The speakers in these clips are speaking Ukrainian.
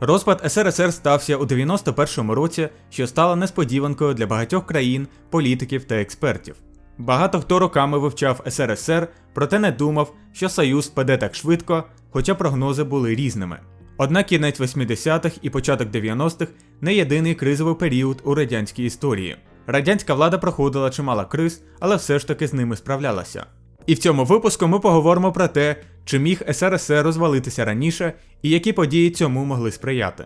Розпад СРСР стався у 91-му році, що стало несподіванкою для багатьох країн, політиків та експертів. Багато хто роками вивчав СРСР, проте не думав, що Союз впаде так швидко, хоча прогнози були різними. Однак кінець 80-х і початок 90-х не єдиний кризовий період у радянській історії. Радянська влада проходила чимало криз, але все ж таки з ними справлялася. І в цьому випуску ми поговоримо про те, чи міг СРСР розвалитися раніше і які події цьому могли сприяти.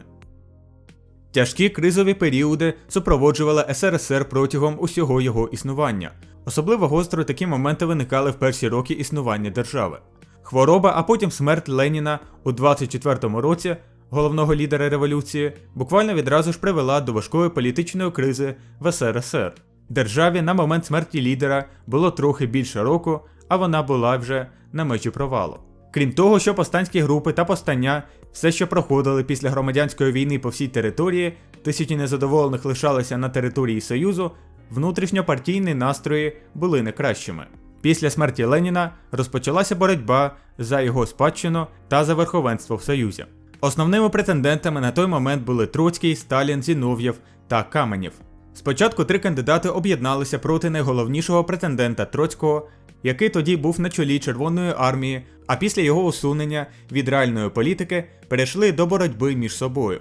Тяжкі кризові періоди супроводжували СРСР протягом усього його існування. Особливо гостро такі моменти виникали в перші роки існування держави. Хвороба, а потім смерть Леніна у 24-му році, головного лідера революції, буквально відразу ж привела до важкої політичної кризи в СРСР. Державі на момент смерті лідера було трохи більше року, а вона була вже на межі провалу. Крім того, що повстанські групи та повстання все ще проходили після громадянської війни по всій території, тисячі незадоволених лишалися на території Союзу, внутрішньопартійні настрої були не кращими. Після смерті Леніна розпочалася боротьба за його спадщину та за верховенство в Союзі. Основними претендентами на той момент були Троцький, Сталін, Зінов'єв та Каменєв. Спочатку три кандидати об'єдналися проти найголовнішого претендента Троцького, який тоді був на чолі Червоної армії, а після його усунення від реальної політики перейшли до боротьби між собою.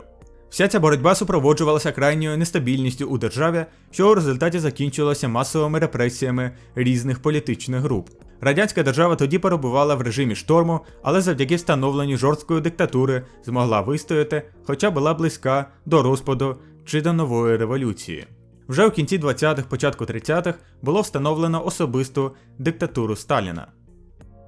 Вся ця боротьба супроводжувалася крайньою нестабільністю у державі, що у результаті закінчилося масовими репресіями різних політичних груп. Радянська держава тоді перебувала в режимі шторму, але завдяки встановленню жорсткої диктатури змогла вистояти, хоча була близька до розпаду чи до нової революції. Вже у кінці 20-х, початку 30-х було встановлено особисту диктатуру Сталіна.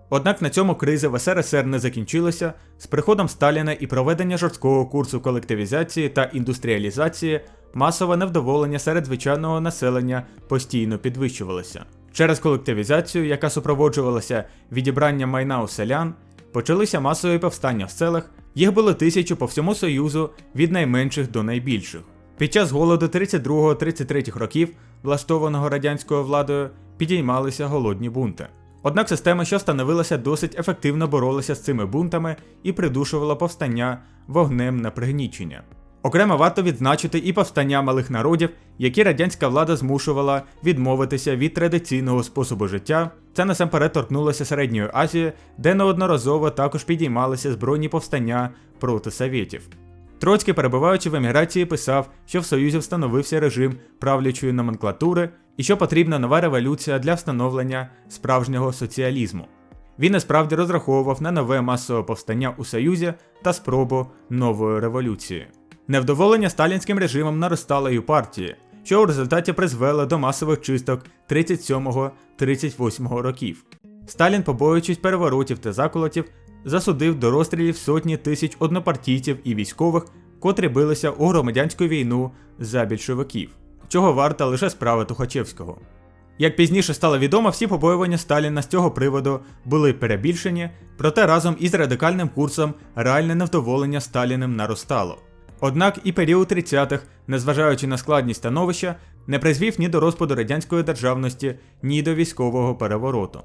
Однак на цьому кризи в СРСР не закінчилася. З приходом Сталіна і проведення жорсткого курсу колективізації та індустріалізації масове невдоволення серед звичайного населення постійно підвищувалося. Через колективізацію, яка супроводжувалася відібранням майна у селян, почалися масові повстання в селах, їх було тисячу по всьому Союзу від найменших до найбільших. Під час голоду 32-33 років, влаштованого радянською владою, підіймалися голодні бунти. Однак система, що становилася, досить ефективно боролася з цими бунтами і придушувала повстання вогнем на пригнічення. Окремо варто відзначити і повстання малих народів, які радянська влада змушувала відмовитися від традиційного способу життя. Це насамперед торкнулося Середньої Азії, де неодноразово також підіймалися збройні повстання проти совєтів. Троцький, перебуваючи в еміграції, писав, що в Союзі встановився режим правлячої номенклатури і що потрібна нова революція для встановлення справжнього соціалізму. Він насправді розраховував на нове масове повстання у Союзі та спробу нової революції. Невдоволення сталінським режимом наростало і у партії, що у результаті призвело до масових чисток 37-38 років. Сталін, побоюючись переворотів та заколотів, засудив до розстрілів сотні тисяч однопартійців і військових, котрі билися у громадянську війну за більшовиків, чого варта лише справа Тухачевського. Як пізніше стало відомо, всі побоювання Сталіна з цього приводу були перебільшені, проте разом із радикальним курсом реальне невдоволення Сталіним наростало. Однак і період 30-х, незважаючи на складність становища, не призвів ні до розпаду радянської державності, ні до військового перевороту.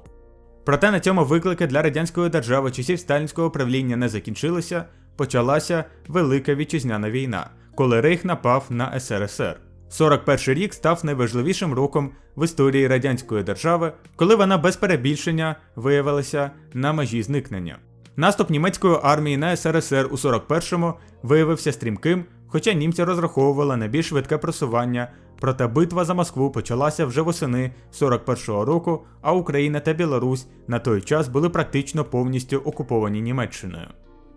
Проте на цьому виклики для радянської держави часів сталінського правління не закінчилися, почалася Велика Вітчизняна війна, коли Рейх напав на СРСР. 41 рік став найважливішим роком в історії радянської держави, коли вона без перебільшення виявилася на межі зникнення. Наступ німецької армії на СРСР у 41-му виявився стрімким, хоча німці розраховували на більш швидке просування, проте битва за Москву почалася вже восени 41-го року, а Україна та Білорусь на той час були практично повністю окуповані Німеччиною.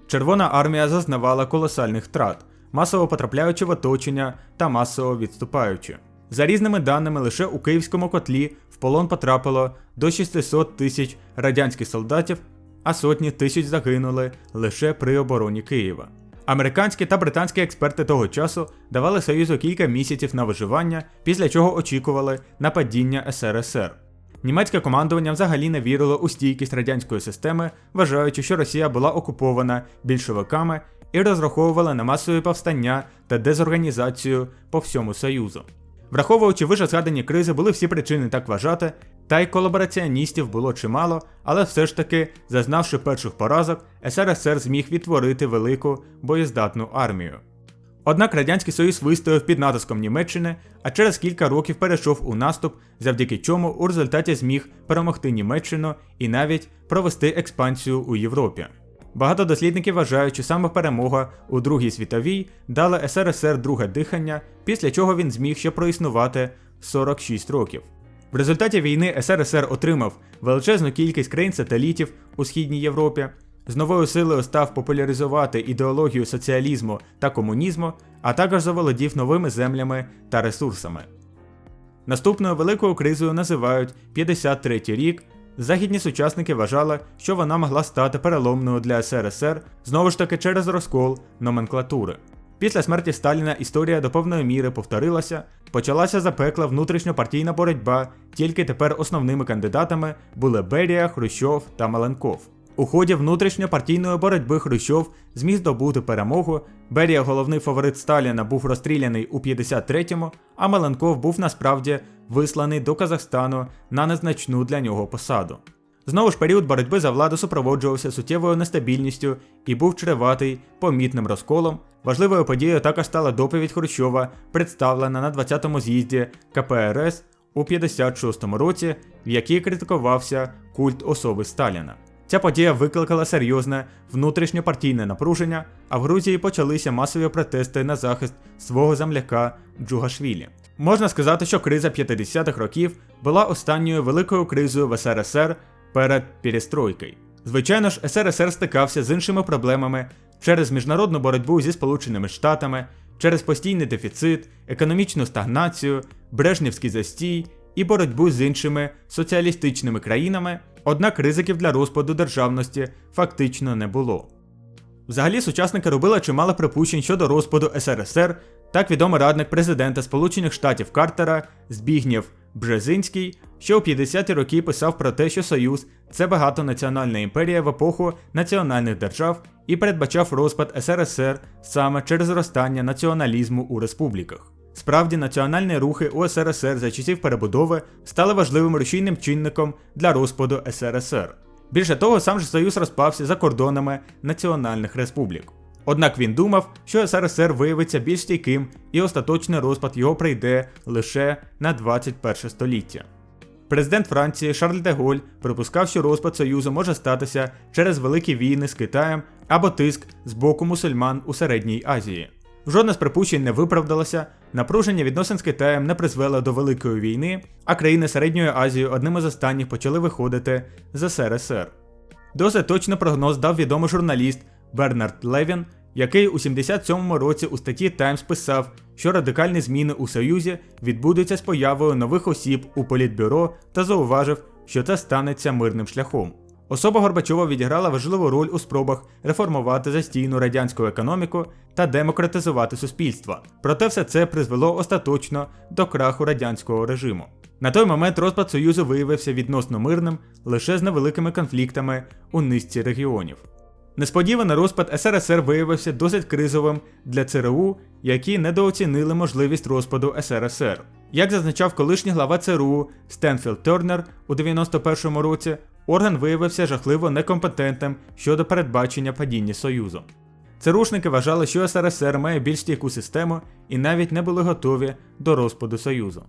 Червона армія зазнавала колосальних втрат, масово потрапляючи в оточення та масово відступаючи. За різними даними, лише у Київському котлі в полон потрапило до 600 тисяч радянських солдатів, а сотні тисяч загинули лише при обороні Києва. Американські та британські експерти того часу давали Союзу кілька місяців на виживання, після чого очікували на падіння СРСР. Німецьке командування взагалі не вірило у стійкість радянської системи, вважаючи, що Росія була окупована більшовиками і розраховувала на масові повстання та дезорганізацію по всьому Союзу. Враховуючи вище згадані кризи, були всі причини так вважати, Та й колабораціоністів було чимало, але все ж таки, зазнавши перших поразок, СРСР зміг відтворити велику боєздатну армію. Однак Радянський Союз вистояв під натиском Німеччини, а через кілька років перейшов у наступ, завдяки чому у результаті зміг перемогти Німеччину і навіть провести експансію у Європі. Багато дослідників вважають, що саме перемога у Другій світовій дала СРСР друге дихання, після чого він зміг ще проіснувати 46 років. В результаті війни СРСР отримав величезну кількість країн-сателітів у Східній Європі, з новою силою став популяризувати ідеологію соціалізму та комунізму, а також заволодів новими землями та ресурсами. Наступною великою кризою називають 53 рік. Західні сучасники вважали, що вона могла стати переломною для СРСР знову ж таки через розкол номенклатури. Після смерті Сталіна історія до повної міри повторилася, почалася запекла внутрішньопартійна боротьба, тільки тепер основними кандидатами були Берія, Хрущов та Маленков. У ході внутрішньопартійної боротьби Хрущов зміг здобути перемогу. Берія, головний фаворит Сталіна, був розстріляний у 53-му, а Маленков був насправді висланий до Казахстану на незначну для нього посаду. Знову ж період боротьби за владу супроводжувався суттєвою нестабільністю і був чреватий помітним розколом. Важливою подією також стала доповідь Хрущова, представлена на 20-му з'їзді КПРС у 56-му році, в якій критикувався культ особи Сталіна. Ця подія викликала серйозне внутрішньопартійне напруження, а в Грузії почалися масові протести на захист свого земляка Джугашвілі. Можна сказати, що криза 50-х років була останньою великою кризою в СРСР перед перестройкою. Звичайно ж, СРСР стикався з іншими проблемами через міжнародну боротьбу зі Сполученими Штатами, через постійний дефіцит, економічну стагнацію, брежнівський застій і боротьбу з іншими соціалістичними країнами, однак ризиків для розпаду державності фактично не було. Взагалі, сучасники робили чимало припущень щодо розпаду СРСР. Так відомий радник президента Сполучених Штатів Картера Збігнєв Бжезинський, що у 50-ті роки писав про те, що Союз це багатонаціональна імперія в епоху національних держав і передбачав розпад СРСР саме через зростання націоналізму у республіках. Справді, національні рухи у СРСР за часів перебудови стали важливим рушійним чинником для розпаду СРСР. Більше того, сам же Союз розпався за кордонами національних республік. Однак він думав, що СРСР виявиться більш стійким і остаточний розпад його прийде лише на 21 століття. Президент Франції Шарль де Голь припускав, що розпад Союзу може статися через великі війни з Китаєм або тиск з боку мусульман у Середній Азії. Жодне з припущень не виправдалося, напруження відносин з Китаєм не призвело до Великої війни, а країни Середньої Азії одним із останніх почали виходити з СРСР. Досить точно прогноз дав відомий журналіст Бернард Левін, який у 77-му році у статті Times писав, що радикальні зміни у Союзі відбудуться з появою нових осіб у політбюро та зауважив, що це станеться мирним шляхом. Особа Горбачова відіграла важливу роль у спробах реформувати застійну радянську економіку та демократизувати суспільство. Проте все це призвело остаточно до краху радянського режиму. На той момент розпад Союзу виявився відносно мирним лише з невеликими конфліктами у низці регіонів. Несподівано розпад СРСР виявився досить кризовим для ЦРУ, які недооцінили можливість розпаду СРСР. Як зазначав колишній глава ЦРУ Стенфілд Тернер у 91-му році, орган виявився жахливо некомпетентним щодо передбачення падіння Союзу. ЦРУшники вважали, що СРСР має більш стійку систему і навіть не були готові до розпаду Союзу.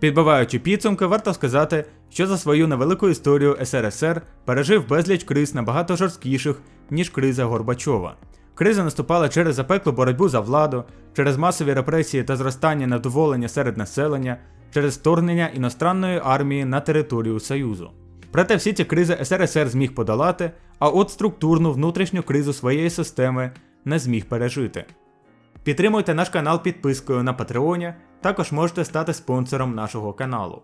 Підбиваючи підсумки, варто сказати, що за свою невелику історію СРСР пережив безліч криз набагато жорсткіших, ніж криза Горбачова. Криза наступала через запеклу боротьбу за владу, через масові репресії та зростання невдоволення серед населення, через вторгнення іностранної армії на територію Союзу. Проте всі ці кризи СРСР зміг подолати, а от структурну внутрішню кризу своєї системи не зміг пережити. Підтримуйте наш канал підпискою на Патреоні, також можете стати спонсором нашого каналу.